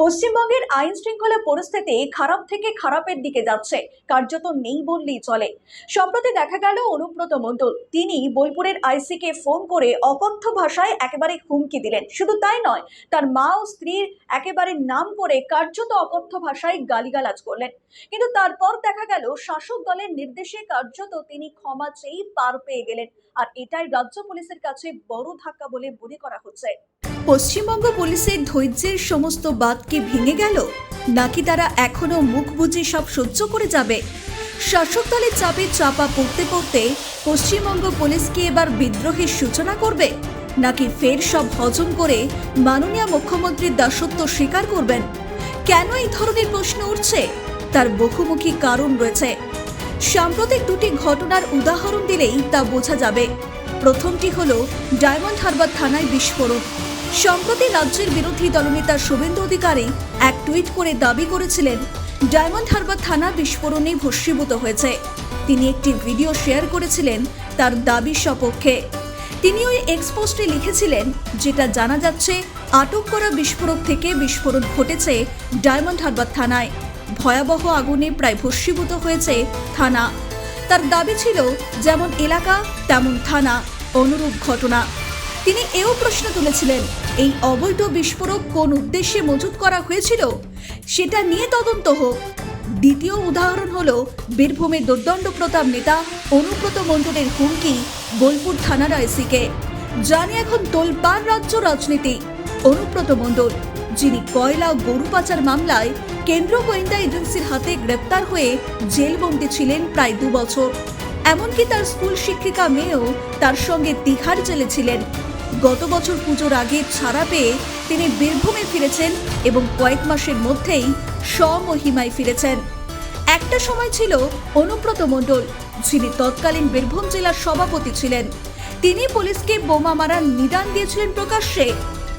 পশ্চিমবঙ্গের আইন শৃঙ্খলা পরিস্থিতি খারাপ থেকে খারাপের দিকে যাচ্ছে। কার্যত নেই বললেই চলে। সম্প্রতি দেখা গেল অনুব্রত মণ্ডল। তিনি বোলপুরের আইসিকে ফোন করে অকথ্য ভাষায় একেবারে হুমকি দিলেন। শুধু তাই নয়, তার মা ও স্ত্রীর একেবারে নাম করে কার্যত অকথ্য ভাষায় গালিগালাজ করলেন। কিন্তু তারপর দেখা গেল, শাসক দলের নির্দেশে কার্যত তিনি ক্ষমা চেয়েই পার পেয়ে গেলেন। আর এটাই রাজ্য পুলিশের কাছে বড় ধাক্কা বলে মনে করা হচ্ছে। পশ্চিমবঙ্গ পুলিশের ধৈর্যের সমস্ত বাদ কি ভেঙে গেল? নাকি তারা এখনও মুখ বুজে সব সহ্য করে যাবে? শাসক দলের চাপে চাপা পড়তে পড়তে পশ্চিমবঙ্গ পুলিশ কি এবার বিদ্রোহের সূচনা করবে? নাকি ফের সব হজম করে মাননীয় মুখ্যমন্ত্রীর দাসত্ব স্বীকার করবেন? কেন এই ধরনের প্রশ্ন উঠছে? তার বহুমুখী কারণ রয়েছে। সাম্প্রতিক দুটি ঘটনার উদাহরণ দিলেই তা বোঝা যাবে। প্রথমটি হলো ডায়মন্ড হারবার থানায় বিস্ফোরণ। সম্প্রতি রাজ্যের বিরোধী দলনেতা শুভেন্দু অধিকারী এক টুইট করে দাবি করেছিলেন, ডায়মন্ড হারবার থানা বিস্ফোরণে ভস্মীভূত হয়েছে। তিনি একটি ভিডিও শেয়ার করেছিলেন তার দাবির সপক্ষে। তিনি ওই এক্সপোস্টে লিখেছিলেন, যেটা জানা যাচ্ছে, আটক করা বিস্ফোরক থেকে বিস্ফোরণ ঘটেছে ডায়মন্ড হারবার থানায়। ভয়াবহ আগুনে প্রায় ভস্মীভূত হয়েছে থানা। তার দাবি ছিল, যেমন এলাকা, তেমন থানা। অনুরূপ ঘটনা। তিনি এও প্রশ্ন তুলেছিলেন, এই অবৈধ বিস্ফোরক কোন উদ্দেশ্যে মজুত করা হয়েছিল? সেটা নিয়ে তদন্ত হোক। দ্বিতীয় উদাহরণ হলো বীরভূমের দুর্দণ্ড প্রতাপ নেতা অনুব্রত মণ্ডলের হুমকি বোলপুর থানার আইসিকে। জানি এখন তোলপাড় রাজ্য রাজনীতি, অনুব্রত মণ্ডল, যিনি কয়লা গরু পাচার মামলায় কেন্দ্র গোয়েন্দা এজেন্সির হাতে গ্রেপ্তার হয়ে জেলবন্দি ছিলেন প্রায় দু বছর। এমনকি তার স্কুল শিক্ষিকা মেয়েও তার সঙ্গে তিহার জেলে ছিলেন গত বছর পুজোর আগে ছাড়া পেয়ে তিনি বীরভূমে ফিরেছেন এবং কয়েক মাসের মধ্যেই স্বমহিমায় ফিরেছেন। একটা সময় ছিল অনুব্রত মণ্ডল, যিনি তৎকালীন বীরভূম জেলার সভাপতি ছিলেন। তিনি পুলিশকে বোমা মারার নিদান দিয়েছিলেন প্রকাশ্যে।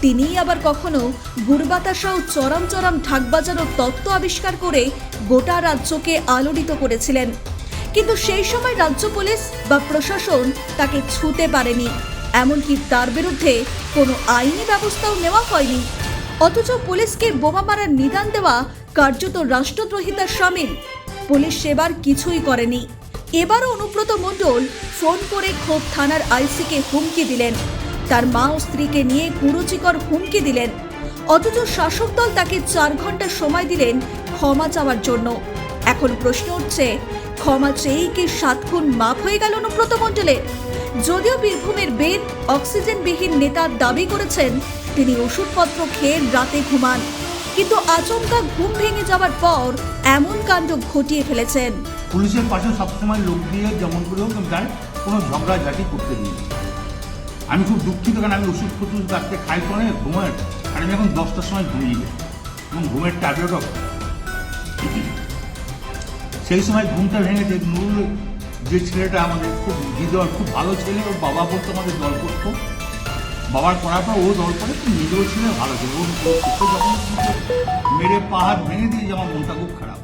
তিনিই আবার কখনো গুরবাতাসা ও চরম চরম ঢাক বাজানোর তত্ত্ব আবিষ্কার করে গোটা রাজ্যকে আলোড়িত করেছিলেন। কিন্তু সেই সময় রাজ্য পুলিশ বা প্রশাসন তাকে ছুতে পারেনি। এমনকি তার বিরুদ্ধে কোনো আইনি ব্যবস্থাও নেওয়া হয়নি। অথচ পুলিশকে বোমা মারার নিদান দেওয়া কার্যত রাষ্ট্রদ্রোহিতার সামিল। পুলিশ সেবার কিছুই করেনি। এবারও অনুব্রত মণ্ডল ফোন করে ক্ষোভ থানার আইসিকে হুমকি দিলেন। তার মা ও স্ত্রীকে নিয়ে কুরুচিকর হুমকি দিলেন। অথচ শাসক দল তাকে চার ঘণ্টা সময় দিলেন ক্ষমা চাওয়ার জন্য। এখন প্রশ্ন উঠছে ক্ষমা চেয়েই কি সাত খুন মাফ হয়ে গেল অনুব্রত মণ্ডলের যদিও বীরভূমের বেদ অক্সিজেনবিহীন নেতা দাবি করেছেন, তিনি ওষুধপত্র খেয়ে রাতে ঘুমান। কিন্তু আচমকা ঘুম ভেঙে যাওয়ার পর এমন কাণ্ড ঘটিয়ে ফেলেছেন। পুলিশের পাশে সবসময় লোক দিয়ে যেমন করে হোক আমি কোনো ঝগড়াঝাটি করতে দিই। আমি খুব দুঃখিত, কারণ আমি ওষুধ ফষুধ রাখতে খাই করে ঘুমের আর আমি এখন দশটার সময় ঘুমিয়ে যাই। এবং ঘুমের ট্যাবলেটও। সেই সময় ঘুমটা ভেঙেছে নুরুল যে ছেলেটা আমাদের খুব হৃদয়, খুব ভালো ছেলে, ওর বাবা বলতো আমাদের দল করতো বাবার করার পর ও দল করে নিজেও ছিল, ভালো ছিল। চোখে যখন মেরে পাহাড় ভেঙে দিয়েছে আমার মনটা খুব খারাপ।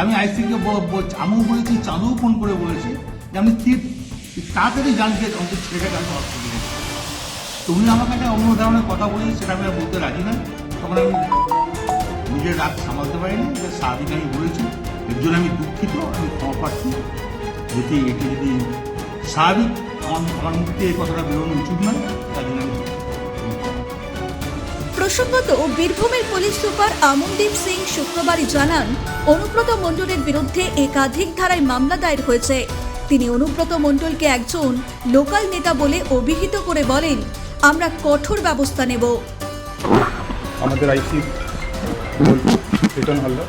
আমি আইসিকে আমিও বলেছি, চাঁদুও ফোন করে বলেছি যে আমি তীর তাড়াতাড়ি জানতে অন্তত ছেলেটাকে আমি হসপিটালে নিয়ে যাব। তো উনি আমাকে একটা অন্য ধরনের কথা বলেছে, সেটা আমি বলতে রাজি না তখন আমি নিজের রাগ সামালতে পারিনি স্বাভাবিক আমি বলেছি। এর জন্য আমি দুঃখিত আমি ক্ষমা প্রার্থী। যদি এটি যদি স্বাভাবিক আমার আমার মুখে এই কথাটা বেরোনো উচিত নয় তার জন্য আমি প্রসঙ্গত বীরভূমের পুলিশ সুপার আমনদীপ সিং শুক্রবারই জানান অনুব্রত মণ্ডলের বিরুদ্ধে একাধিক ধারায় মামলা দায়ের হয়েছে। তিনি অনুব্রত মণ্ডলকে একজন লোকাল নেতা বলে অভিহিত করে বলেন আমরা কঠোর ব্যবস্থা নেব। আমাদের আইসি হালদার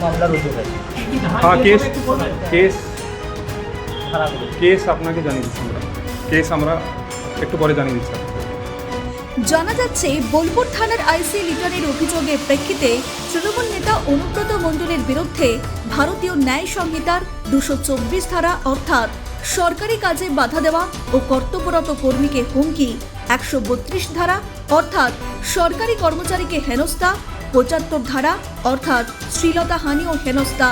মামলার উদ্যোগ আছে। হ্যাঁ কেস কেস কেস আপনাকে জানিয়ে দিচ্ছি কেস আমরা একটু পরে জানিয়ে দিচ্ছি জানা যাচ্ছে বোলপুর থানার আইসি লিটারের অভিযোগের প্রেক্ষিতে তৃণমূল নেতা অনুব্রত মণ্ডলের বিরুদ্ধে ভারতীয় ন্যায় সংহিতার দুশো চব্বিশ ধারা অর্থাৎ সরকারি কাজে বাধা দেওয়া ও কর্তব্যরত কর্মীকে হুমকি একশো বত্রিশ ধারা অর্থাৎ সরকারি কর্মচারীকে হেনস্থা পঁচাত্তর ধারা, অর্থাৎ শ্লীলতাহানি ও হেনস্থা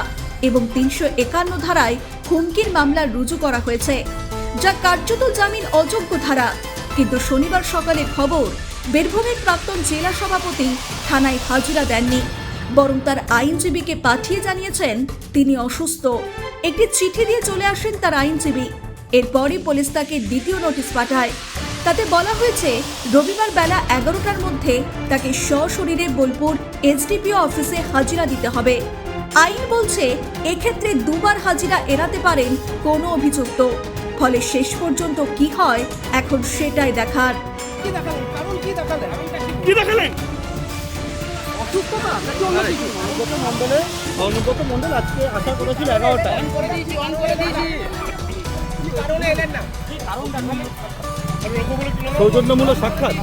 এবং তিনশো একান্ন ধারায় হুমকির মামলা রুজু করা হয়েছে, যা কার্যত জামিন অযোগ্য ধারা। কিন্তু শনিবার সকালে খবর, বীরভূমের প্রাক্তন জেলা সভাপতি থানায় হাজিরা দেননি। বরং তার আইনজীবীকে পাঠিয়ে জানিয়েছেন, তিনি অসুস্থ। একটি চিঠি দিয়ে চলে আসেন তার আইনজীবী। এরপরই পুলিশ তাকে দ্বিতীয় নোটিশ পাঠায়। তাতে বলা হয়েছে, রবিবার বেলা এগারোটার মধ্যে তাকে সশরীরে বোলপুর এসডিপিও অফিসে হাজিরা দিতে হবে। আইন বলছে এক্ষেত্রে দুবার হাজিরা এড়াতে পারেন কোনো অভিযুক্ত। ফলে শেষ পর্যন্ত কি হয় এখন সেটাই দেখার। কি দেখালেন? কারণ কি দেখালেন? কি? দেখালেন? অসুস্থতা? নাকি অন্য কিছু? অনুগত মন্ডলে অনুগত মন্ডল আজকে আশা করেছিল এগারোটায়। করে দিয়েছি অন করে দিয়েছি। কি কারণে এলেন না? কি কারণ দেখালেন? সৌজন্যমূলক সাক্ষাৎ।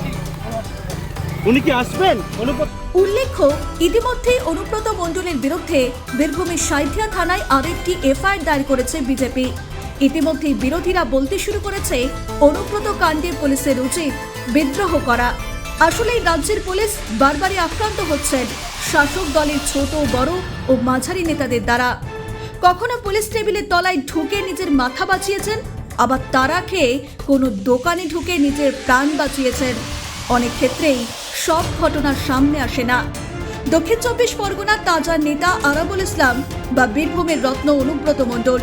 উনি কি আসবেন? অনুপত উল্লেখ্য, ইতিমধ্যেই অনুব্রত মণ্ডলের বিরুদ্ধে বীরভূমের সাঁইথিয়া থানায় আরেকটি এফআইআর দায়ের করেছে বিজেপি। ইতিমধ্যেই বিরোধীরা বলতে শুরু করেছে, অনুব্রত কাণ্ডে পুলিশের উচিত বিদ্রোহ করা। আসলে রাজ্যের পুলিশ বারবারই আক্রান্ত হচ্ছেন শাসক দলের ছোট, বড় ও মাঝারি নেতাদের দ্বারা। কখনো পুলিশ টেবিলের তলায় ঢুকে নিজের মাথা বাঁচিয়েছেন, আবার তারা খেয়ে কোনো দোকানে ঢুকে নিজের প্রাণ বাঁচিয়েছেন। অনেক ক্ষেত্রেই সব ঘটনা সামনে আসে না। দক্ষিণ চব্বিশ পরগনার তাজা নেতা আরাবুল ইসলাম বা বীরভূমের রত্ন অনুব্রত মণ্ডল।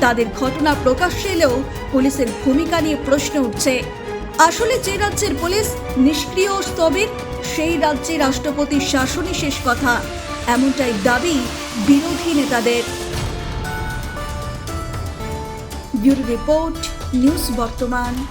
তাদের ঘটনা প্রকাশ্যে এলেও পুলিশের ভূমিকা নিয়ে প্রশ্ন উঠছে। আসলে যে রাজ্যের পুলিশ নিষ্ক্রিয় ও স্থবির, সেই রাজ্যে রাষ্ট্রপতির শাসনই শেষ কথা। এমনটাই দাবি বিরোধী নেতাদের। ব্যুরো রিপোর্ট, নিউজ বর্তমান।